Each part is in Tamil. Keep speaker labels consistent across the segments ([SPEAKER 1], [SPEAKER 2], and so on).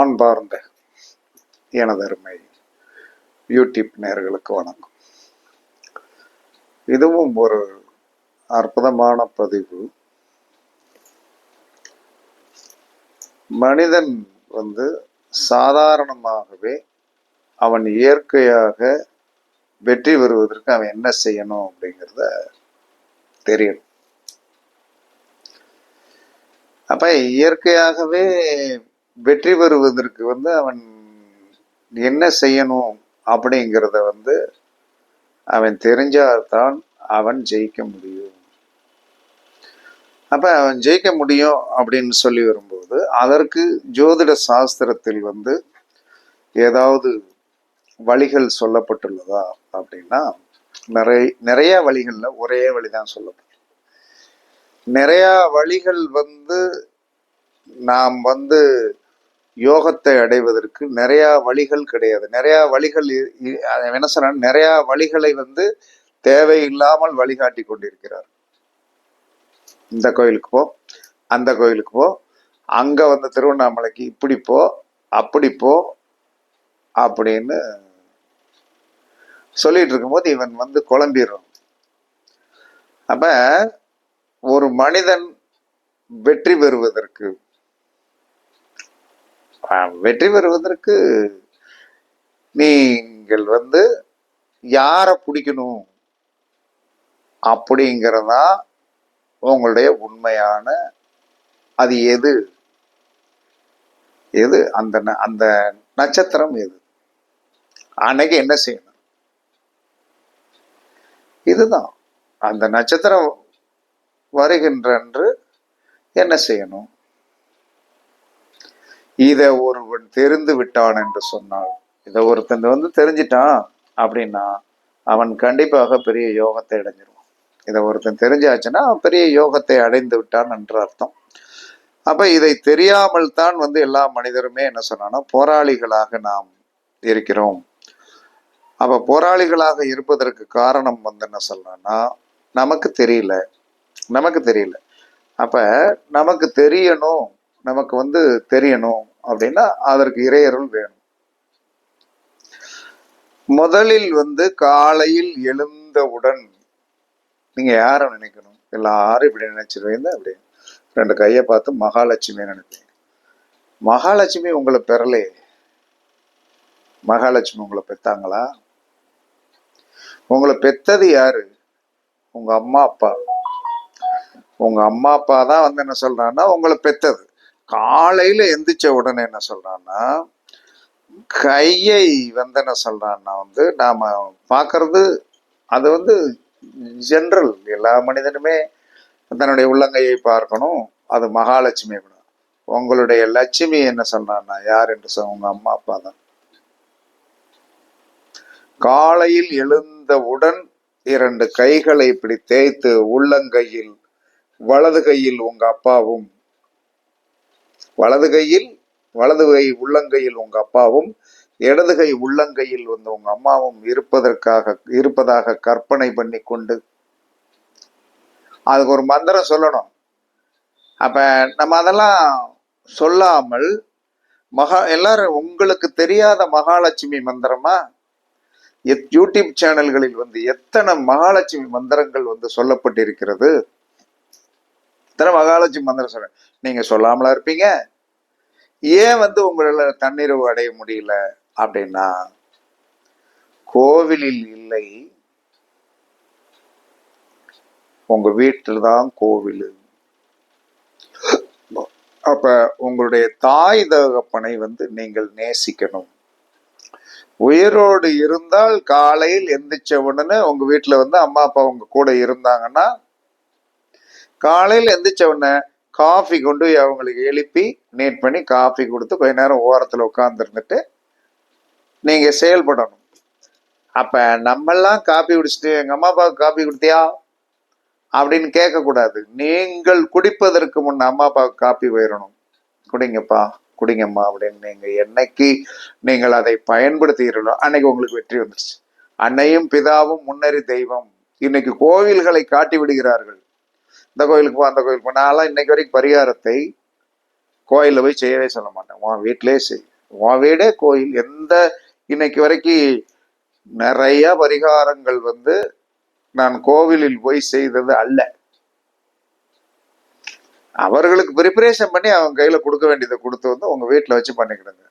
[SPEAKER 1] அன்பார்ந்த எனதருமை யூடியூப் நேர்களுக்கு வணக்கம் இதுவும் ஒரு அற்புதமான பதிவு மனிதன் வந்து சாதாரணமாகவே அவன் இயற்கையாக வெற்றி பெறுவதற்கு அவன் என்ன செய்யணும் அப்படிங்கிறத தெரியணும் அப்ப இயற்கையாகவே வெற்றி பெறுவதற்கு வந்து அவன் என்ன செய்யணும் அப்படிங்கிறத வந்து அவன் தெரிஞ்சால்தான் அவன் ஜெயிக்க முடியும் அப்போ அவன் ஜெயிக்க முடியும் அப்படின்னு சொல்லி வரும்போது அதற்கு ஜோதிட சாஸ்திரத்தில் வந்து ஏதாவது வழிகள் சொல்லப்பட்டுள்ளதா அப்படின்னா நிறைய நிறைய வழிகளில் ஒரே வழி தான் சொல்லப்படும் நிறையா வழிகள் வந்து நாம் வந்து யோகத்தை அடைவதற்கு நிறையா வழிகள் கிடையாது நிறையா வழிகள் என்ன சொன்ன நிறையா வழிகளை வந்து தேவையில்லாமல் வழிகாட்டி கொண்டிருக்கிறார் இந்த கோயிலுக்கு போ அந்த கோயிலுக்கு போ அங்க வந்த திருவண்ணாமலைக்கு இப்படி போ அப்படி போ அப்படின்னு சொல்லிட்டு இருக்கும்போது இவன் வந்து குழம்பிடுறான் அப்ப ஒரு மனிதன் வெற்றி பெறுவதற்கு வெற்றி பெறுவதற்கு நீங்கள் வந்து யாரை பிடிக்கணும் அப்படிங்கிறதா உங்களுடைய உண்மையான அது எது எது அந்த அந்த நட்சத்திரம் எது அன்னைக்கு என்ன செய்யணும் இதுதான் அந்த நட்சத்திரம் வருகின்ற என்ன செய்யணும் இதை ஒருவன் தெரிந்து விட்டான் என்று சொன்னாள் இதை ஒருத்தன் வந்து தெரிஞ்சிட்டான் அப்படின்னா அவன் கண்டிப்பாக பெரிய யோகத்தை அடைஞ்சிருவான் இதை ஒருத்தன் தெரிஞ்சாச்சுன்னா பெரிய யோகத்தை அடைந்து விட்டான் என்று அர்த்தம் அப்ப இதை தெரியாமல் தான் வந்து எல்லா மனிதருமே என்ன சொன்னாலும் போராளிகளாக நாம் இருக்கிறோம் அப்ப போராளிகளாக இருப்பதற்கு காரணம் வந்து என்ன சொல்லணும்னா நமக்கு தெரியல நமக்கு தெரியல அப்ப நமக்கு தெரியணும் நமக்கு வந்து தெரியணும் அப்படின்னா அதற்கு இறையருள் வேணும் முதலில் வந்து காலையில் எழுந்தவுடன் நீங்க யாரை நினைக்கணும் எல்லாரும் இப்படி நினைச்சிருவீங்க அப்படி ரெண்டு கையை பார்த்து மகாலட்சுமி நினைப்பீங்க மகாலட்சுமி உங்களை பெறலே மகாலட்சுமி உங்களை பெத்தாங்களா உங்களை பெத்தது யாரு உங்க அம்மா அப்பா உங்க அம்மா அப்பா தான் வந்து என்ன சொல்றான்னா உங்களை பெத்தது காலையில் எந்திரிச்ச உடனே என்ன சொல்கிறான்னா கையை வந்து என்ன சொல்கிறான்னா வந்து நாம் பார்க்கறது அது வந்து ஜென்ரல் எல்லா மனிதனுமே தன்னுடைய உள்ளங்கையை பார்க்கணும் அது மகாலட்சுமி கூட உங்களுடைய லட்சுமி என்ன சொல்றான்னா யார் என்று சொல்ல உங்க அம்மா அப்பா தான் காலையில் எழுந்தவுடன் இரண்டு கைகளை இப்படி தேய்த்து உள்ளங்கையில் வலது கையில் உங்க அப்பாவும் வலது கையில் வலது கை உள்ளங்கையில் உங்கள் அப்பாவும் இடது கை உள்ளங்கையில் வந்து உங்கள் அம்மாவும் இருப்பதற்காக இருப்பதாக கற்பனை பண்ணி கொண்டு அதுக்கு ஒரு மந்திரம் சொல்லணும் அப்போ நம்ம அதெல்லாம் சொல்லாமல் மகா எல்லாரும் உங்களுக்கு தெரியாத மகாலட்சுமி மந்திரமா யூடியூப் சேனல்களில் வந்து எத்தனை மகாலட்சுமி மந்திரங்கள் வந்து சொல்லப்பட்டிருக்கிறது இத்தனை மகாலட்சுமி மந்திரம் சொல்கிறேன் நீங்கள் சொல்லாமலா இருப்பீங்க ஏன் வந்து உங்களால் தன்னிறவு அடைய முடியல அப்படின்னா கோவிலில் இல்லை உங்க வீட்டில் தான் கோவில் அப்ப உங்களுடைய தாய் தகப்பனை வந்து நீங்கள் நேசிக்கணும் உயிரோடு இருந்தால் காலையில் எந்திரிச்ச உடனே உங்க வீட்டில் வந்து அம்மா அப்பா உங்க கூட இருந்தாங்கன்னா காலையில் எந்திரிச்ச உடனே காஃபி கொண்டு அவங்களுக்கு எழுப்பி நீட் பண்ணி காஃபி கொடுத்து கொஞ்ச நேரம் ஓரத்தில் உட்காந்துருந்துட்டு நீங்கள் செயல்படணும் அப்போ நம்மெல்லாம் காஃபி குடிச்சிட்டு எங்கள் அம்மா அப்பாவுக்கு காஃபி கொடுத்தியா அப்படின்னு கேட்கக்கூடாது நீங்கள் குடிப்பதற்கு முன் அம்மா அப்பாவுக்கு காஃபி போயிடணும் குடிங்கப்பா குடிங்கம்மா அப்படின்னு நீங்கள் என்னைக்கு நீங்கள் அதை பயன்படுத்துகிறீர்களோ அன்னைக்கு உங்களுக்கு வெற்றி வந்துருச்சு அன்னையும் பிதாவும் முன்னறி தெய்வம் இன்னைக்கு கோவில்களை காட்டி விடுகிறார்கள் இந்த கோயிலுக்கு போ அந்த கோயிலுக்கு போ நான்லாம் இன்னைக்கு வரைக்கும் பரிகாரத்தை கோயிலில் போய் செய்யவே சொல்ல மாட்டேன் உன் வீட்டிலே செய் உன் வீடே கோயில் எந்த இன்னைக்கு வரைக்கும் நிறைய பரிகாரங்கள் வந்து நான் கோவிலில் போய் செய்தது அல்ல அவர்களுக்கு ப்ரிப்பரேஷன் பண்ணி அவங்க கையில் கொடுக்க வேண்டியதை கொடுத்து வந்து உங்கள் வீட்டில் வச்சு பண்ணிக்கிடுங்க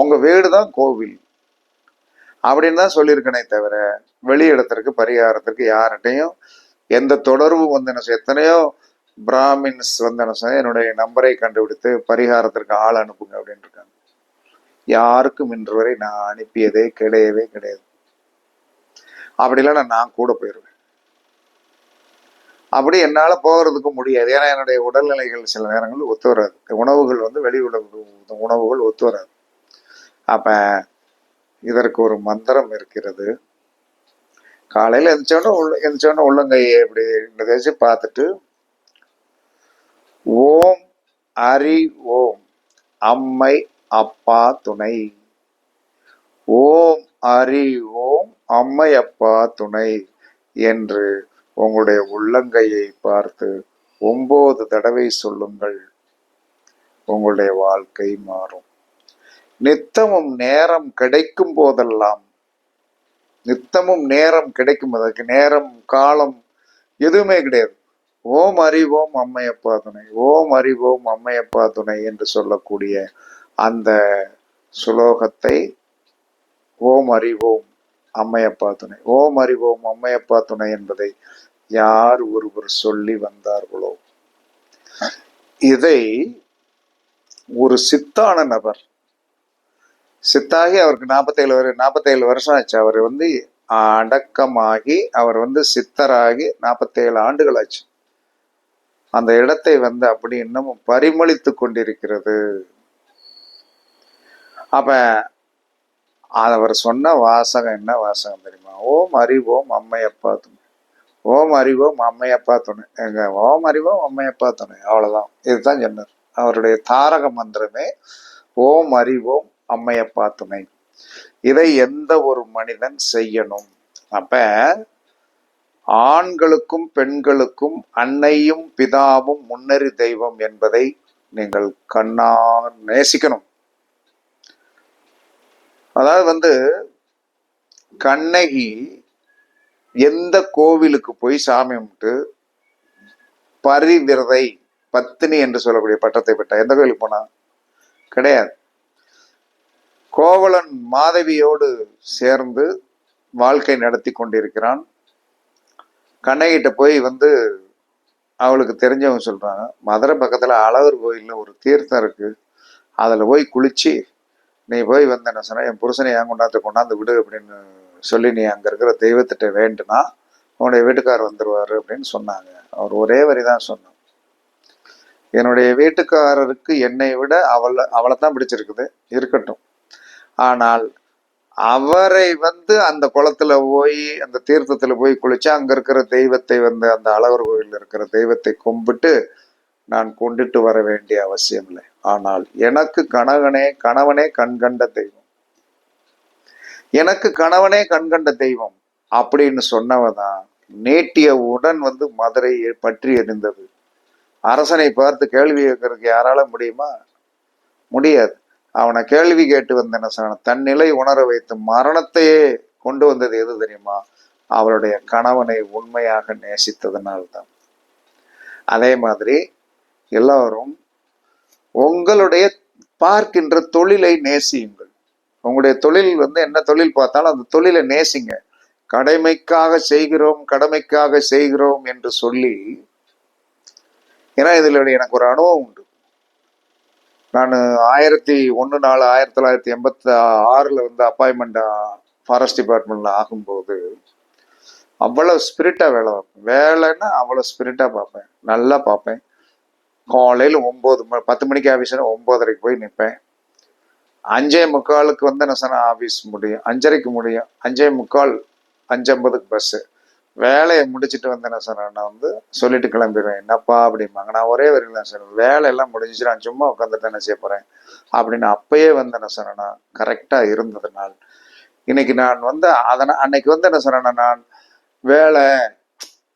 [SPEAKER 1] உங்கள் வீடு தான் கோவில் அப்படின்னு தான் சொல்லியிருக்கனே தவிர வெளியிடத்திற்கு பரிகாரத்திற்கு யார்கிட்டையும் எந்த தொடர்பும் வந்து என்ன செய்ய எத்தனையோ பிராமின்ஸ் வந்து என்ன செய்ய என்னுடைய நம்பரை கண்டுபிடித்து பரிகாரத்திற்கு ஆள் அனுப்புங்க அப்படின்னு இருக்காங்க யாருக்கும் இன்று வரை நான் அனுப்பியதே கிடையவே கிடையாது அப்படி இல்லைனா நான் கூட போயிடுவேன் அப்படி என்னால் போகிறதுக்கு முடியாது ஏன்னா என்னுடைய உடல்நிலைகள் சில நேரங்களில் ஒத்து வராது உணவுகள் வந்து வெளி உணவுகள் ஒத்து வராது அப்போ இதற்கு ஒரு மந்திரம் இருக்கிறது காலையில் எந்திரிச்சோடனே உள்ள எந்திரிச்சோடனே உள்ளங்கையை இப்படி நிகழ்ச்சி பார்த்துட்டு ஓம் அரி ஓம் அம்மை அப்பா துணை ஓம் அரி ஓம் அம்மை அப்பா துணை என்று உங்களுடைய உள்ளங்கையை பார்த்து ஒன்பது தடவை சொல்லுங்கள் உங்களுடைய வாழ்க்கை மாறும் நித்தமும் நேரம் கிடைக்கும் போதெல்லாம் நித்தமும் நேரம் கிடைக்கும் அதற்கு நேரம் காலம் எதுவுமே கிடையாது ஓம் அறிவோம் அம்மையப்பா துணை ஓம் அறிவோம் அம்மையப்பா துணை என்று சொல்லக்கூடிய அந்த சுலோகத்தை ஓம் அறிவோம் அம்மையப்பா துணை ஓம் அறிவோம் அம்மையப்பா துணை என்பதை யார் ஒருவர் சொல்லி வந்தார்களோ இதை ஒரு சித்தான நபர் சித்தாகி அவருக்கு நாற்பத்தேழு வரு நாற்பத்தேழு வருஷம் ஆச்சு அவர் வந்து அடக்கமாகி அவர் வந்து சித்தராகி நாற்பத்தேழு ஆண்டுகள் ஆச்சு அந்த இடத்தை வந்து அப்படி இன்னமும் பரிமளித்து கொண்டிருக்கிறது அப்ப அவர் சொன்ன வாசகம் என்ன வாசகம் தெரியுமா ஓம் அறிவோம் அம்மையப்பா துணை ஓம் அறிவோம் அம்மையப்பா துணை எங்க ஓம் அறிவோம் அம்மையப்பா துணை அவ்வளவுதான் இதுதான் சொன்னார் அவருடைய தாரக மந்திரமே ஓம் அறிவோம் அம்மையப்பா துணை இதை எந்த ஒரு மனிதன் செய்யணும் அப்ப ஆண்களுக்கும் பெண்களுக்கும் அன்னையும் பிதாவும் முன்னறி தெய்வம் என்பதை நீங்கள் கண்ணார் நேசிக்கணும் அதாவது வந்து கண்ணகி எந்த கோவிலுக்கு போய் சாமி கும்பிட்டு பரிவிரதை பத்தினி என்று சொல்லக்கூடிய பட்டத்தை பெற்ற எந்த கோயிலுக்கு போனா கிடையாது கோவலன் மாதவியோடு சேர்ந்து வாழ்க்கை நடத்தி கொண்டிருக்கிறான் கண்ணகிட்ட போய் வந்து அவளுக்கு தெரிஞ்சவங்க சொல்கிறாங்க மதுரை பக்கத்தில் அழகர் கோயிலில் ஒரு தீர்த்தம் இருக்குது அதில் போய் குளித்து நீ போய் வந்து என்ன சொன்னால் என் புருஷனை ஏன் கொண்டாந்து கொண்டாந்து விடு அப்படின்னு சொல்லி நீ அங்கே இருக்கிற தெய்வத்திட்ட வேண்டுனா உன்னுடைய வீட்டுக்கார் வந்துடுவார் அப்படின்னு சொன்னாங்க அவர் ஒரே வரி தான் சொன்னார் என்னுடைய வீட்டுக்காரருக்கு என்னை விட அவளை அவளை தான் பிடிச்சிருக்குது இருக்கட்டும் ஆனால் அவரை வந்து அந்த குளத்துல போய் அந்த தீர்த்தத்துல போய் குளிச்சா அங்க இருக்கிற தெய்வத்தை வந்து அந்த அழகர் கோயில் இருக்கிற தெய்வத்தை கும்பிட்டு நான் கொண்டுட்டு வர வேண்டிய அவசியம் இல்லை ஆனால் எனக்கு கணவனே கணவனே கண்கண்ட தெய்வம் எனக்கு கணவனே கண்கண்ட தெய்வம் அப்படின்னு சொன்னவதான் நேட்டிய உடன் வந்து மதுரையை பற்றி எரிந்தது அரசனை பார்த்து கேள்வி கேட்கறதுக்கு யாரால முடியுமா முடியாது அவனை கேள்வி கேட்டு வந்தன சொன்ன தன் உணர வைத்து மரணத்தையே கொண்டு வந்தது எது தெரியுமா அவளுடைய கணவனை உண்மையாக நேசித்ததனால்தான் அதே மாதிரி எல்லாரும் உங்களுடைய பார்க்கின்ற தொழிலை நேசியுங்கள் உங்களுடைய தொழில் வந்து என்ன தொழில் பார்த்தாலும் அந்த தொழிலை நேசிங்க கடமைக்காக செய்கிறோம் கடமைக்காக செய்கிறோம் என்று சொல்லி ஏன்னா இதில் எனக்கு ஒரு அனுபவம் உண்டு நான் ஆயிரத்தி ஒன்று நாலு ஆயிரத்தி தொள்ளாயிரத்தி எண்பத்தி ஆறில் வந்து அப்பாயின்மெண்ட் ஃபாரஸ்ட் டிபார்ட்மெண்ட்டில் ஆகும்போது அவ்வளோ ஸ்பிரிட்டாக வேலை பார்ப்பேன் வேலைன்னா அவ்வளோ ஸ்பிரிட்டாக பார்ப்பேன் நல்லா பார்ப்பேன் காலையில் ஒம்பது ம பத்து மணிக்கு ஆஃபீஸ்னா ஒம்போதரைக்கு போய் நிற்பேன் அஞ்சே முக்காலுக்கு வந்து நான் சொன்னால் ஆஃபீஸ் முடியும் அஞ்சரைக்கு முடியும் அஞ்சே முக்கால் அஞ்சம்பதுக்கு பஸ்ஸு வேலையை முடிச்சுட்டு வந்தேன் சார் நான் வந்து சொல்லிட்டு கிளம்பிடுவேன் என்னப்பா அப்படிம்பாங்க நான் ஒரே வரையில் சார் வேலையெல்லாம் முடிஞ்சிச்சு நான் சும்மா உட்காந்துட்டு என்ன செய்ய போகிறேன் அப்படின்னு அப்பயே வந்து என்ன நான் கரெக்டாக இருந்ததுனால் இன்னைக்கு நான் வந்து அதனை அன்னைக்கு வந்து என்ன சொன்னேன்னா நான் வேலை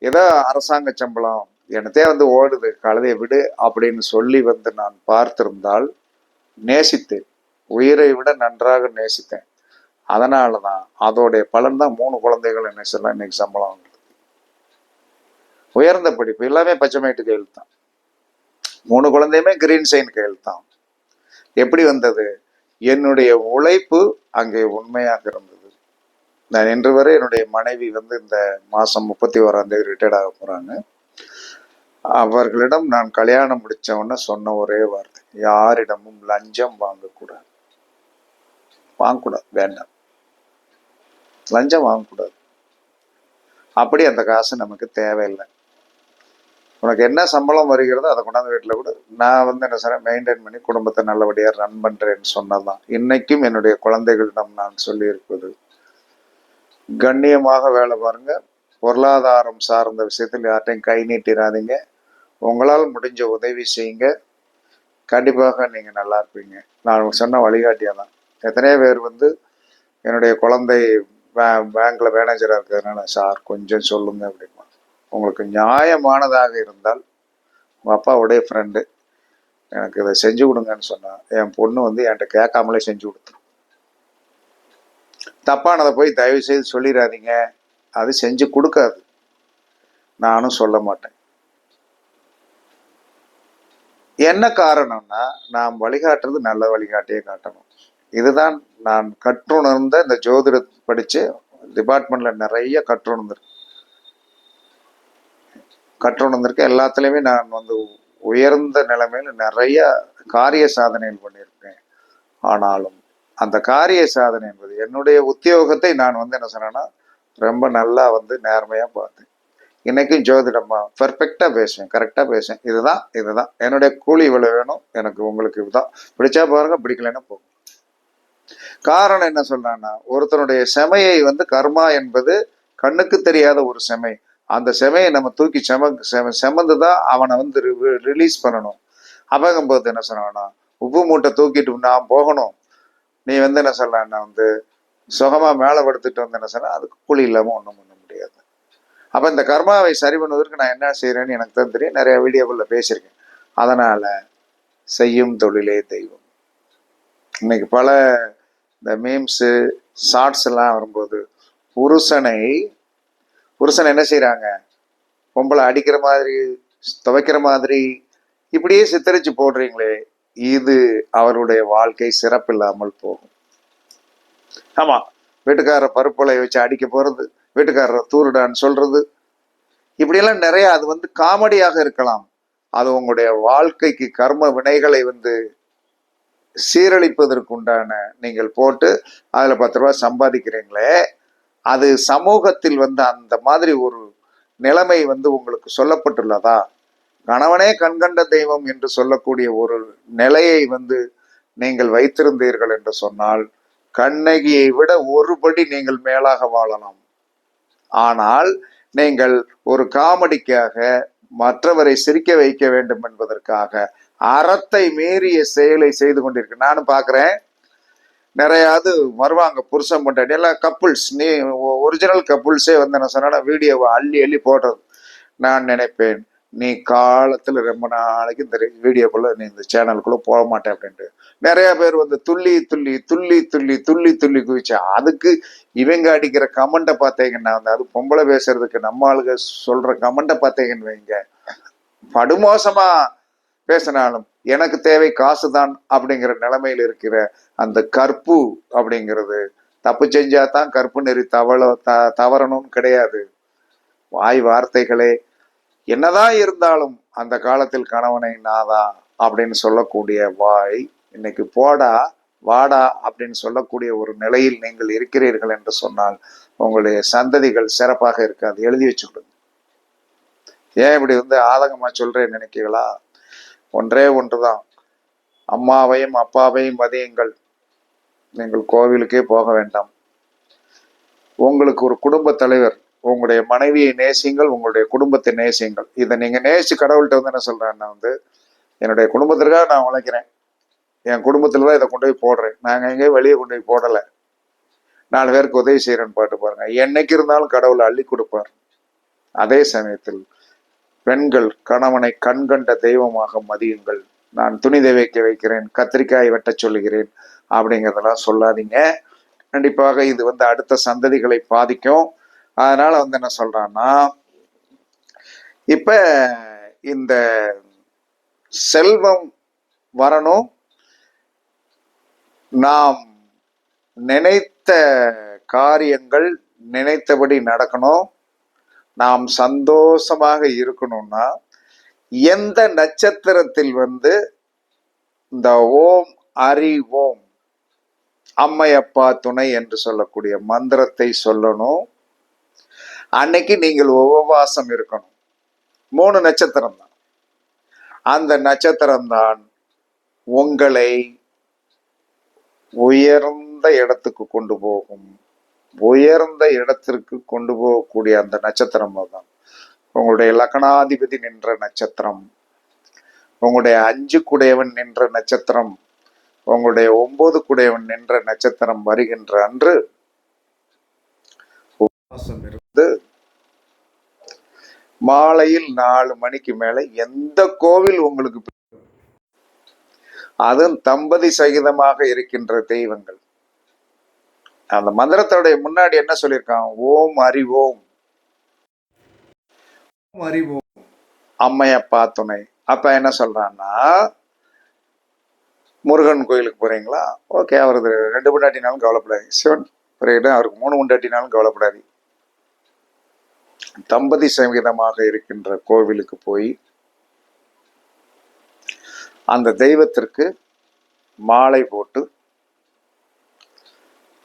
[SPEAKER 1] ஏதோ அரசாங்க சம்பளம் எனத்தே வந்து ஓடுது கழுதையை விடு அப்படின்னு சொல்லி வந்து நான் பார்த்திருந்தால் நேசித்தேன் உயிரை விட நன்றாக நேசித்தேன் அதனால தான் அதோடைய பலன் தான் மூணு குழந்தைகள் என்ன சொல்லலாம் இன்னைக்கு சம்பளம் உயர்ந்த படிப்பு எல்லாமே பச்சைமேட்டு கையெழுத்தான் மூணு குழந்தையுமே கிரீன் சைன் கையெழுத்தான் எப்படி வந்தது என்னுடைய உழைப்பு அங்கே உண்மையாக இருந்தது நான் இன்று வரை என்னுடைய மனைவி வந்து இந்த மாதம் முப்பத்தி ஓராம் தேதி ரிட்டையர்ட் ஆக போகிறாங்க அவர்களிடம் நான் கல்யாணம் முடித்தவொன்னே சொன்ன ஒரே வார்த்தை யாரிடமும் லஞ்சம் வாங்கக்கூடாது வாங்கக்கூடாது வேண்டாம் லஞ்சம் வாங்கக்கூடாது அப்படி அந்த காசு நமக்கு தேவையில்லை உனக்கு என்ன சம்பளம் வருகிறதோ அதை கொண்டாந்து வீட்டில் கூட நான் வந்து என்ன சார் மெயின்டைன் பண்ணி குடும்பத்தை நல்லபடியாக ரன் பண்ணுறேன்னு சொன்னதான் இன்னைக்கும் என்னுடைய குழந்தைகளிடம் நான் சொல்லியிருப்பது கண்ணியமாக வேலை பாருங்கள் பொருளாதாரம் சார்ந்த விஷயத்தில் யார்ட்டையும் கை நீட்டிடாதீங்க உங்களால் முடிஞ்ச உதவி செய்யுங்க கண்டிப்பாக நீங்கள் நல்லா இருப்பீங்க நான் சொன்ன வழிகாட்டியாக தான் எத்தனையோ பேர் வந்து என்னுடைய குழந்தை பே பேங்க்கில் மேனேஜராக இருக்கிறதுனால சார் கொஞ்சம் சொல்லுங்க அப்படின்னு உங்களுக்கு நியாயமானதாக இருந்தால் உங்கள் அப்பாவுடைய ஃப்ரெண்டு எனக்கு இதை செஞ்சு கொடுங்கன்னு சொன்னான் என் பொண்ணு வந்து என்கிட்ட கேட்காமலே செஞ்சு கொடுத்தோம் தப்பானதை போய் தயவு செய்து சொல்லிடாதீங்க அது செஞ்சு கொடுக்காது நானும் சொல்ல மாட்டேன் என்ன காரணம்னா நாம் வழிகாட்டுறது நல்ல வழிகாட்டியே காட்டணும் இதுதான் நான் கற்றுணர்ந்த இந்த ஜோதிட படித்து டிபார்ட்மெண்ட்டில் நிறைய கற்றுணர்ந்திருக்கேன் கற்றுணர்ந்திருக்கேன் எல்லாத்துலேயுமே நான் வந்து உயர்ந்த நிலைமையில் நிறைய காரிய சாதனைகள் பண்ணியிருக்கேன் ஆனாலும் அந்த காரிய சாதனை என்பது என்னுடைய உத்தியோகத்தை நான் வந்து என்ன சொன்னேன்னா ரொம்ப நல்லா வந்து நேர்மையாக பார்த்தேன் இன்றைக்கும் ஜோதிடம்மா பர்ஃபெக்டாக பேசுவேன் கரெக்டாக பேசுவேன் இதுதான் இதுதான் என்னுடைய கூலி இவ்வளோ வேணும் எனக்கு உங்களுக்கு இதுதான் பிடிச்சா பாருங்க பிடிக்கலன்னா போகும் காரணம் என்ன சொல்றான்னா ஒருத்தனுடைய செமையை வந்து கர்மா என்பது கண்ணுக்கு தெரியாத ஒரு செமை அந்த செமையை நம்ம தூக்கி செம செம செமந்து தான் அவனை வந்து ரிலீஸ் பண்ணணும் அபகம்போது என்ன சொன்னான்னா உப்பு மூட்டை தூக்கிட்டு நான் போகணும் நீ வந்து என்ன நான் வந்து சுகமாக மேலே படுத்துட்டு வந்து என்ன சொன்னால் அதுக்கு கூலி இல்லாமல் ஒன்றும் பண்ண முடியாது அப்போ இந்த கர்மாவை சரி பண்ணுவதற்கு நான் என்ன செய்கிறேன்னு எனக்கு தான் தெரியும் நிறைய வீடியோவில் பேசியிருக்கேன் அதனால் செய்யும் தொழிலே தெய்வம் இன்னைக்கு பல இந்த மீம்ஸு ஷார்ட்ஸ் எல்லாம் வரும்போது புருஷனை புருஷன் என்ன செய்கிறாங்க பொம்பளை அடிக்கிற மாதிரி துவைக்கிற மாதிரி இப்படியே சித்தரிச்சு போடுறீங்களே இது அவருடைய வாழ்க்கை சிறப்பில்லாமல் போகும் ஆமாம் வீட்டுக்கார பருப்பலை வச்சு அடிக்க போகிறது வீட்டுக்காரர் தூருடான்னு சொல்கிறது இப்படியெல்லாம் நிறைய அது வந்து காமெடியாக இருக்கலாம் அது உங்களுடைய வாழ்க்கைக்கு கர்ம வினைகளை வந்து சீரழிப்பதற்குண்டான நீங்கள் போட்டு அதில் பத்து ரூபா சம்பாதிக்கிறீங்களே அது சமூகத்தில் வந்து அந்த மாதிரி ஒரு நிலைமை வந்து உங்களுக்கு சொல்லப்பட்டுள்ளதா கணவனே கண்கண்ட தெய்வம் என்று சொல்லக்கூடிய ஒரு நிலையை வந்து நீங்கள் வைத்திருந்தீர்கள் என்று சொன்னால் கண்ணகியை விட ஒருபடி நீங்கள் மேலாக வாழலாம் ஆனால் நீங்கள் ஒரு காமெடிக்காக மற்றவரை சிரிக்க வைக்க வேண்டும் என்பதற்காக அறத்தை மீறிய செயலை செய்து கொண்டிருக்கேன் நானும் பார்க்குறேன் நிறையாவது வருவாங்க புருஷன் பொண்டாட்டி எல்லாம் கப்புள்ஸ் நீ ஒரிஜினல் கப்புள்ஸே வந்து நான் சொன்னா வீடியோவை அள்ளி அள்ளி போடுறது நான் நினைப்பேன் நீ காலத்தில் ரொம்ப நாளைக்கு இந்த வீடியோக்குள்ளே நீ இந்த சேனலுக்குள்ளே போக மாட்டேன் அப்படின்ட்டு நிறையா பேர் வந்து துள்ளி துள்ளி துள்ளி துள்ளி துள்ளி துள்ளி குவிச்சு அதுக்கு இவங்க அடிக்கிற கமெண்ட்டை பார்த்தீங்கன்னா வந்து அது பொம்பளை பேசுறதுக்கு நம்ம ஆளுங்க சொல்கிற கமெண்ட்டை பார்த்தீங்கன்னு வைங்க படுமோசமாக பேசினாலும் எனக்கு தேவை காசு தான் அப்படிங்கிற நிலைமையில் இருக்கிற அந்த கற்பு அப்படிங்கிறது தப்பு செஞ்சா தான் கற்பு நெறி தவள த தவறணும்னு கிடையாது வாய் வார்த்தைகளே என்னதான் இருந்தாலும் அந்த காலத்தில் கணவனை நாதா அப்படின்னு சொல்லக்கூடிய வாய் இன்னைக்கு போடா வாடா அப்படின்னு சொல்லக்கூடிய ஒரு நிலையில் நீங்கள் இருக்கிறீர்கள் என்று சொன்னால் உங்களுடைய சந்ததிகள் சிறப்பாக இருக்காது எழுதி வச்சுக்கொடுங்க ஏன் இப்படி வந்து ஆதங்கமா சொல்கிறேன்னு நினைக்கிறீங்களா ஒன்றே ஒன்றுதான் அம்மாவையும் அப்பாவையும் மதியுங்கள் நீங்கள் கோவிலுக்கே போக வேண்டாம் உங்களுக்கு ஒரு குடும்ப தலைவர் உங்களுடைய மனைவியை நேசியுங்கள் உங்களுடைய குடும்பத்தை நேசியுங்கள் இதை நீங்கள் நேசி கடவுள்கிட்ட வந்து என்ன சொல்கிறேன் நான் வந்து என்னுடைய குடும்பத்திற்காக நான் உழைக்கிறேன் என் குடும்பத்தில் தான் இதை கொண்டு போய் போடுறேன் நாங்கள் எங்கேயும் வெளியே கொண்டு போய் போடலை நாலு பேருக்கு உதவி செய்கிறேன்னு பாட்டு பாருங்கள் என்னைக்கு இருந்தாலும் கடவுளை அள்ளி கொடுப்பார் அதே சமயத்தில் பெண்கள் கணவனை கண்கண்ட தெய்வமாக மதியுங்கள் நான் துணி தேவைக்க வைக்கிறேன் கத்திரிக்காய் வெட்ட சொல்லுகிறேன் அப்படிங்கிறதெல்லாம் சொல்லாதீங்க கண்டிப்பாக இது வந்து அடுத்த சந்ததிகளை பாதிக்கும் அதனால வந்து என்ன சொல்றான்னா இப்ப இந்த செல்வம் வரணும் நாம் நினைத்த காரியங்கள் நினைத்தபடி நடக்கணும் நாம் சந்தோஷமாக இருக்கணும்னா எந்த நட்சத்திரத்தில் வந்து இந்த ஓம் அரி ஓம் அம்மையப்பா துணை என்று சொல்லக்கூடிய மந்திரத்தை சொல்லணும் அன்னைக்கு நீங்கள் உபவாசம் இருக்கணும் மூணு நட்சத்திரம் தான் அந்த நட்சத்திரம்தான் உங்களை உயர்ந்த இடத்துக்கு கொண்டு போகும் உயர்ந்த இடத்திற்கு கொண்டு போகக்கூடிய அந்த நட்சத்திரம் தான் உங்களுடைய லக்னாதிபதி நின்ற நட்சத்திரம் உங்களுடைய அஞ்சு குடையவன் நின்ற நட்சத்திரம் உங்களுடைய ஒன்பது குடையவன் நின்ற நட்சத்திரம் வருகின்ற அன்று உபவாசம் இருந்து மாலையில் நாலு மணிக்கு மேல எந்த கோவில் உங்களுக்கு அதுவும் தம்பதி சகிதமாக இருக்கின்ற தெய்வங்கள் அந்த மந்திரத்தோடைய முன்னாடி என்ன சொல்லியிருக்கான் ஓம் அறிவோம் ஓம் ஓம் ஓம் அம்மைய பார்த்துணை அப்ப என்ன சொல்றான்னா முருகன் கோயிலுக்கு போறீங்களா ஓகே அவருக்கு ரெண்டு முண்டாட்டினாலும் கவலைப்படாது சிவன் பிறகு அவருக்கு மூணு முண்டாட்டினாலும் கவலைப்படாது தம்பதி சங்கீதமாக இருக்கின்ற கோவிலுக்கு போய் அந்த தெய்வத்திற்கு மாலை போட்டு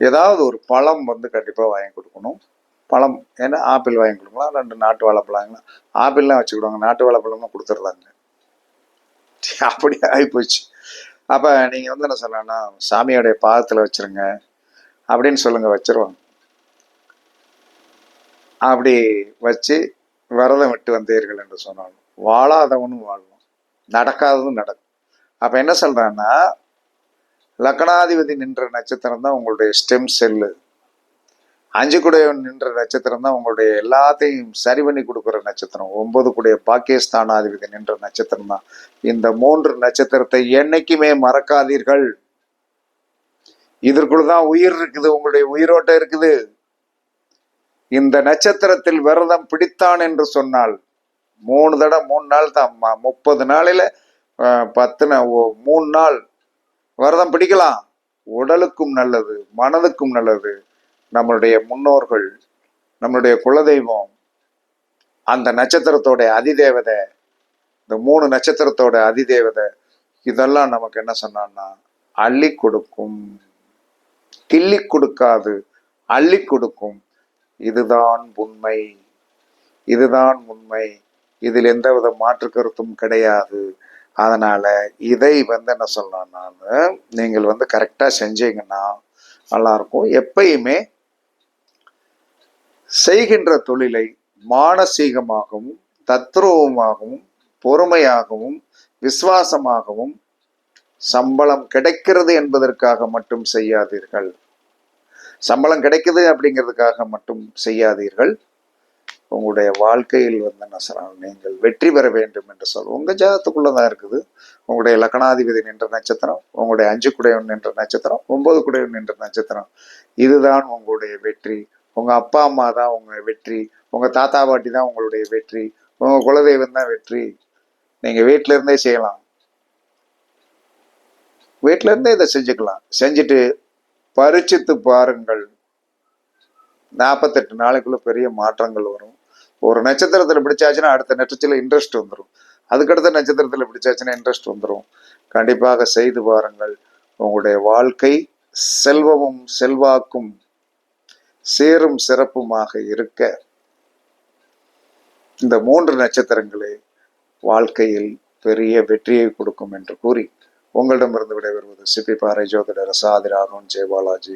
[SPEAKER 1] ஏதாவது ஒரு பழம் வந்து கண்டிப்பாக வாங்கி கொடுக்கணும் பழம் ஏன்னா ஆப்பிள் வாங்கி கொடுக்கலாம் ரெண்டு நாட்டு வாழைப்பழங்களா ஆப்பிள்லாம் வச்சுக்கிடுவாங்க நாட்டு வாழைப்பழம்லாம் கொடுத்துட்றாங்க அப்படி ஆகிப்போச்சு அப்போ நீங்கள் வந்து என்ன சொல்லலாம்னா சாமியோடைய பாதத்தில் வச்சுருங்க அப்படின்னு சொல்லுங்கள் வச்சுருவாங்க அப்படி வச்சு விரதம் விட்டு வந்தீர்கள் என்று சொன்னாலும் வாழாதவனும் வாழ்வான் நடக்காததும் நடக்கும் அப்போ என்ன சொல்கிறான்னா லக்கணாதிபதி நின்ற நட்சத்திரம் தான் உங்களுடைய ஸ்டெம் செல்லு அஞ்சு குடைய நின்ற நட்சத்திரம் தான் உங்களுடைய எல்லாத்தையும் சரி பண்ணி கொடுக்குற நட்சத்திரம் ஒன்பது குடைய பாகிஸ்தானாதிபதி நின்ற நட்சத்திரம் தான் இந்த மூன்று நட்சத்திரத்தை என்னைக்குமே மறக்காதீர்கள் இதற்குள் தான் உயிர் இருக்குது உங்களுடைய உயிரோட்டம் இருக்குது இந்த நட்சத்திரத்தில் விரதம் பிடித்தான் என்று சொன்னால் மூணு தடவை மூணு நாள் தான் முப்பது நாளில் பத்து மூணு நாள் விரதம் பிடிக்கலாம் உடலுக்கும் நல்லது மனதுக்கும் நல்லது நம்மளுடைய முன்னோர்கள் நம்மளுடைய குலதெய்வம் அந்த நட்சத்திரத்தோட அதிதேவதை இந்த மூணு நட்சத்திரத்தோட அதிதேவதை இதெல்லாம் நமக்கு என்ன சொன்னான்னா அள்ளி கொடுக்கும் கிள்ளி கொடுக்காது அள்ளி கொடுக்கும் இதுதான் உண்மை இதுதான் உண்மை இதில் எந்த வித மாற்று கருத்தும் கிடையாது அதனால் இதை வந்து என்ன சொல்லணும்னா நீங்கள் வந்து கரெக்டாக செஞ்சீங்கன்னா நல்லாயிருக்கும் எப்பயுமே செய்கின்ற தொழிலை மானசீகமாகவும் தத்ரூபமாகவும் பொறுமையாகவும் விசுவாசமாகவும் சம்பளம் கிடைக்கிறது என்பதற்காக மட்டும் செய்யாதீர்கள் சம்பளம் கிடைக்குது அப்படிங்கிறதுக்காக மட்டும் செய்யாதீர்கள் உங்களுடைய வாழ்க்கையில் வந்து என்ன சொல்கிறாங்க நீங்கள் வெற்றி பெற வேண்டும் என்று சொல் உங்கள் ஜாதத்துக்குள்ளே தான் இருக்குது உங்களுடைய லக்கணாதிபதி நின்ற நட்சத்திரம் உங்களுடைய அஞ்சு குடையவன் நின்ற நட்சத்திரம் ஒன்பது குடையவன் நின்ற நட்சத்திரம் இதுதான் உங்களுடைய வெற்றி உங்கள் அப்பா அம்மா தான் உங்கள் வெற்றி உங்கள் தாத்தா பாட்டி தான் உங்களுடைய வெற்றி உங்கள் குலதெய்வம் தான் வெற்றி நீங்கள் வீட்டில இருந்தே செய்யலாம் வீட்டில இருந்தே இதை செஞ்சுக்கலாம் செஞ்சுட்டு பரிச்சித்து பாருங்கள் நாற்பத்தெட்டு நாளைக்குள்ளே பெரிய மாற்றங்கள் வரும் ஒரு நட்சத்திரத்தில் பிடிச்சாச்சுன்னா அடுத்த நட்சத்திரத்தில் இன்ட்ரெஸ்ட் வந்துடும் அதுக்கடுத்த நட்சத்திரத்தில் பிடிச்சாச்சுன்னா இன்ட்ரெஸ்ட் வந்துடும் கண்டிப்பாக செய்து பாருங்கள் உங்களுடைய வாழ்க்கை செல்வமும் செல்வாக்கும் சேரும் சிறப்புமாக இருக்க இந்த மூன்று நட்சத்திரங்களே வாழ்க்கையில் பெரிய வெற்றியை கொடுக்கும் என்று கூறி உங்களிடமிருந்து விடைபெறுவது சிபி பாறை ஜோதிடர் சாதிராகவன் ஜெய்பாலாஜி